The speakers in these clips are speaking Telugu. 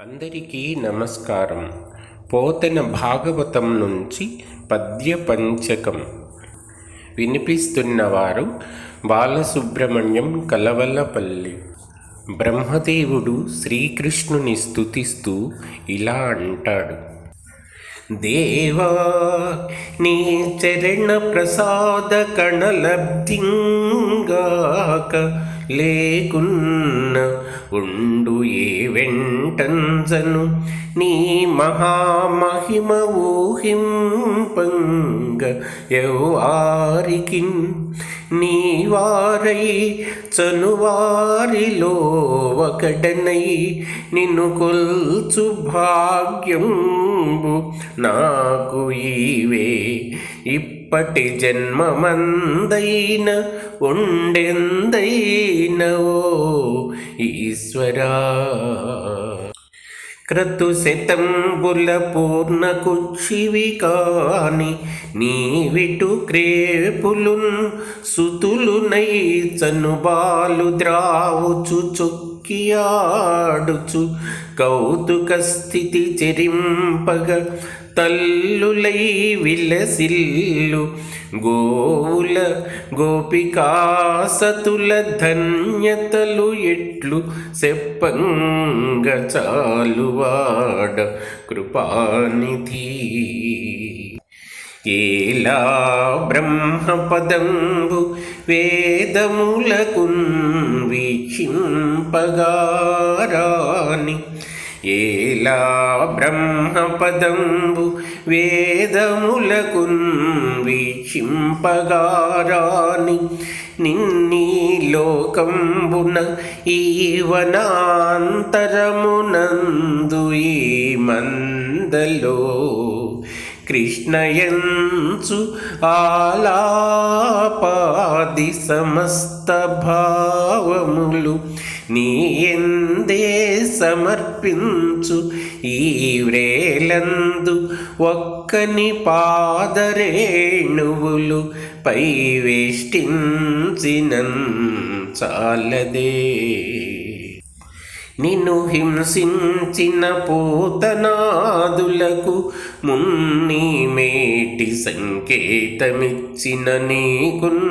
అందరికీ నమస్కారం. పోతన భాగవతం నుంచి పద్య పంచకం వినిపిస్తున్నవారు బాలసుబ్రహ్మణ్యం కలవలపల్లి. బ్రహ్మదేవుడు శ్రీకృష్ణుని స్థుతిస్తూ ఇలా అంటాడు. దేవా నీ చరణ ప్రసాద కణలబ్ధింగాక లేకున్న ఉండు ఏ వెంటంజను నీ మహామహిమ ఊహింపంగ ఎవ్వారికిన్ నీ వారై చనువారిలో ఒకడనై నిన్ను కొల్చు భాగ్యంబు. నాకు ఈవే ఇప్పటి జన్మమందైన ఉండెందైనవో ఈశ్వరా. క్రతుశతంబుల పూర్ణ కుక్షివి కాని నీవిటు క్రేపులున్ సుతులునై చనుబాలు ద్రావుచు చొక్కియాడుచు కౌతుక స్థితి చెరింపగ తల్లులై విలసిల్లు గోవుల గోపికాసతుల ధన్యతలు ఎట్లు చెప్పంగ చాలువాడ కృపానిధి. ఏలా బ్రహ్మపదంబు వేదములకున్ వీక్షింపగారాని ఏలా బ్రహ్మపదంబు వేదములకున్ వీక్షింపగారాని నిన్నీ లోకంబున ఈవనాంతరమునందు ఈ మందలో కృష్ణయంచు ఆలాపా ఆది సమస్త భావములు నీ ఎందే సమర్పించు. ఈ వ్రేలందు ఒక్కని పాదరేణువులు పై వేష్టించినం చాలదే నిన్ను హింసించిన పోతనాదులకు మున్ని మేటి సంకేతమిచ్చిన నీకున్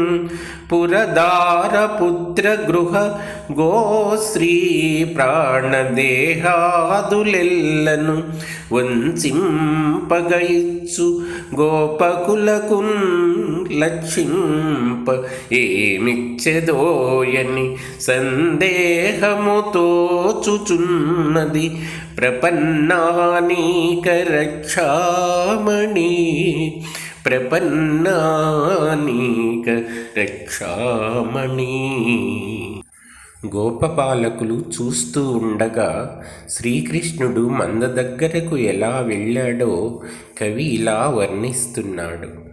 పురదార పుత్ర గృహ గోశ్రీ ప్రాణదేహాదులెల్లను వంచింపగయిచ్చు గోపకులకున్ లక్షింప ఏమిచ్చెదోయని సందేహముతో చూచున్నది ప్రపన్నానీక రక్షామణి ప్రపన్నానీక రక్షామణి గోపపాలకులు చూస్తూ ఉండగా శ్రీకృష్ణుడు మంద దగ్గరకు ఎలా వెళ్ళాడో కవి ఇలా వర్ణిస్తున్నాడు.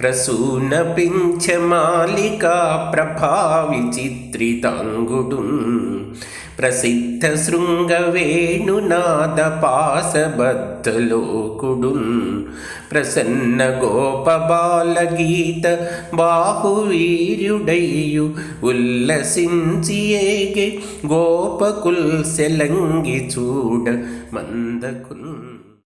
ప్రసూన ప్రభా ప్రభావి చిత్రితాంగుడు ప్రసిద్ధ శృంగవేణునాద పాసబద్ధలోకుడు ప్రసన్న గోపబాలగీత బాహువీర్యుడయ్యు ఉల్లసించి ఏగే గోపకుల్ సెలంగి చూడ మందకున్